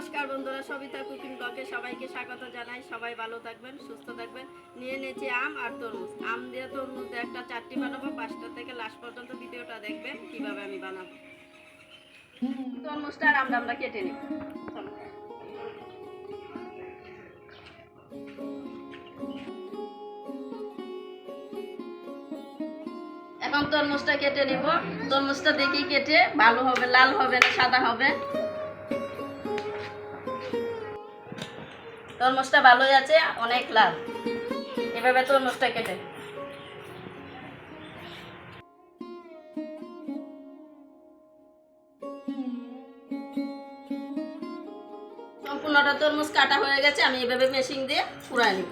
নমস্কার বন্ধুরা, সবিতা কুকিং ব্লগে সবাইকে স্বাগত জানাই। সবাই ভালো থাকবেন, সুস্থ থাকবেন। নিয়ে নিয়েছি আম আর তরমুজ। আম দিয়ে তরমুজ দিয়ে একটা চারটি বানাবো। পাঁচটা থেকে লাস্ট পর্যন্ত ভিডিওটা দেখবেন, কীভাবে আমি বানাবো। তরমুজটা আর আমরা আমরা কেটে নিই এখন তরমুজটা কেটে নিব। তরমুজটা দেখি কেটে ভালো হবে, লাল হবে না সাদা হবে? তরমুজটা ভালোই আছে, অনেক লাল। এভাবে তরমুজটা কেটে। সম্পূর্ণটা তরমুজ কাটা হয়ে গেছে, আমি এভাবে মেশিন দিয়ে পুরাই নিব।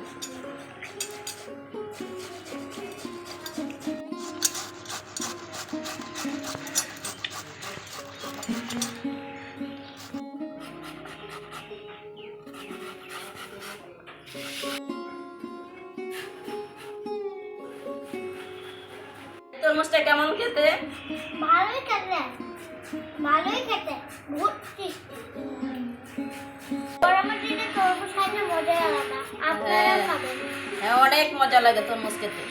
তরমুজটা কেমন খেতে? ভালোই খেতে। ভালোই খেতে। বহুত টেস্টি গরমের দিনে তরমুজ খাইতে মজা আলাদা। আপনারা। খাবেন। হ্যাঁ অনেক মজা লাগে তরমুজ খেতে।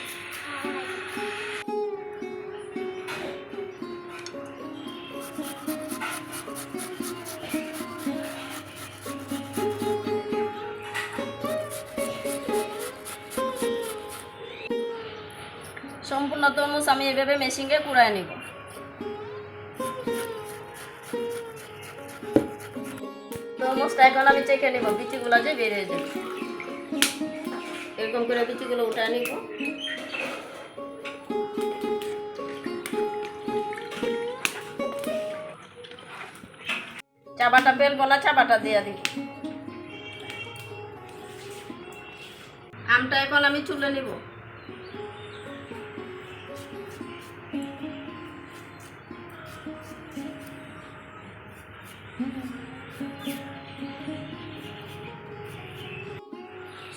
সম্পূর্ণ তরমুজ আমি এভাবে মেশিনে কুড়ায় নিব। তরমুজটা এখন আমি চেখে নিব, বিচিগুলো যে বেরিয়ে যাবে। এরকম করে বিচিগুলো উঠায় নিব। চাবাটা বেলবো না, চাবাটা দিয়ে দিব। আমটা এখন আমি চুলে নিব।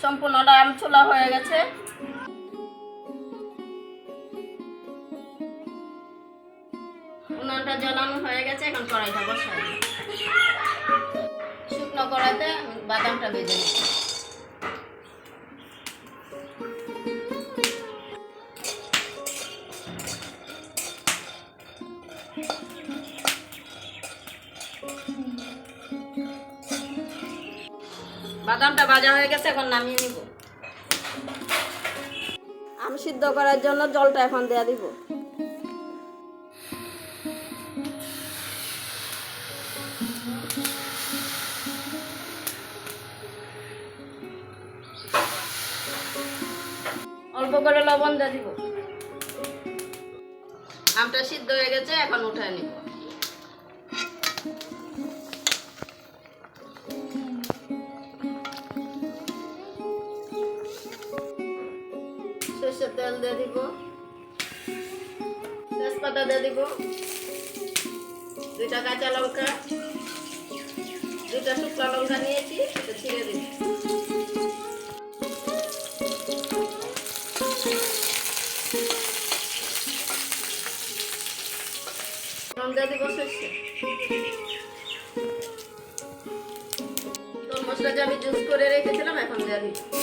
সম্পূর্ণটা আম ছোলা হয়ে গেছে। উনানটা জ্বালানো হয়ে গেছে, এখন কড়াইটা বসাই শুকনো কড়াইতে বাদামটা ভেজে নিই বাদামটা ভাজা হয়ে গেছে এখন নামিয়ে নিব। আম সিদ্ধ করার জন্য জলটা এখন দেয়া দিব। অল্প করে লবণ দিয়ে দিব। আমটা সিদ্ধ হয়ে গেছে এখন উঠায় নিব। সরষের তেল দিয়ে দিব। তেজপাতা দিয়ে দিব। দুইটা কাঁচা লঙ্কা, দুইটা শুকনো লঙ্কা নিয়েছি এটা ছিঁড়ে দিব। দিয়ে দিব সরষে। আমি জুস করে রেখেছিলাম, এখন দিয়ে দিব।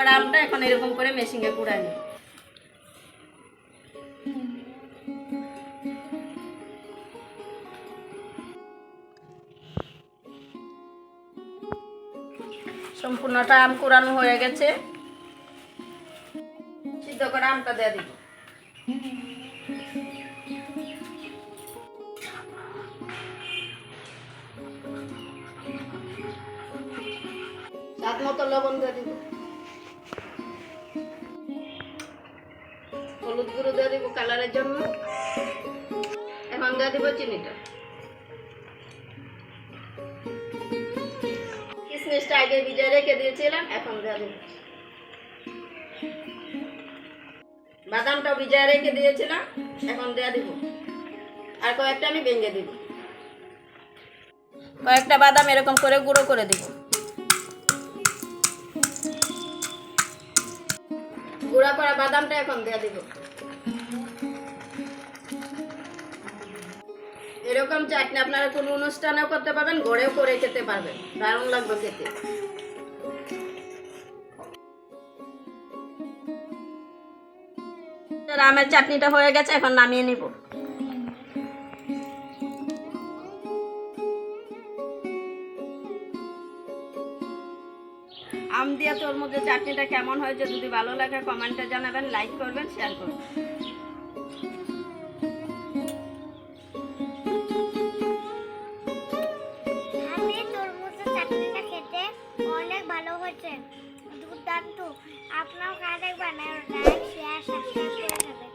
করা আমটা এখন এরকম করে মেশিনে কুড়াই নিই। সম্পূর্ণটা আম কুড়ানো হয়ে গেছে। সিদ্ধ করা আমটা দিয়ে দিব। মতো লবণ দিয়ে দিব। হলুদ গুঁড়ো দিয়ে দিব কালারের জন্য। এখন দিয়ে দিব চিনিটা। কিশমিশটা আগে ভিজিয়ে রেখে দিয়েছিলাম, এখন দিয়ে দিব। বাদামটা ভিজিয়ে রেখে দিয়েছিলাম, এখন দিয়ে দিব। আর কয়েকটা আমি ভেঙে দিব। কয়েকটা বাদাম এরকম করে গুঁড়ো করে দিব। গুঁড়া করা বাদামটা এখন দিয়ে দিব। এরকম চাটনি আপনারা কোনো অনুষ্ঠানেও করতে পারবেন, ঘরেও করে খেতে পারবেন। দারুণ লাগবে খেতে। আমের চাটনিটা হয়ে গেছে, এখন নামিয়ে নিব। আম দিয়ে তরমুজের চাটনিটা কেমন হয়েছে যদি ভালো লাগে, কমেন্টে জানাবেন লাইক করবেন শেয়ার করবেন। ভালো হয়েছে। আপনারাও খাওয়া দেখবেন লাইক শেয়ার সাবস্ক্রাইব করে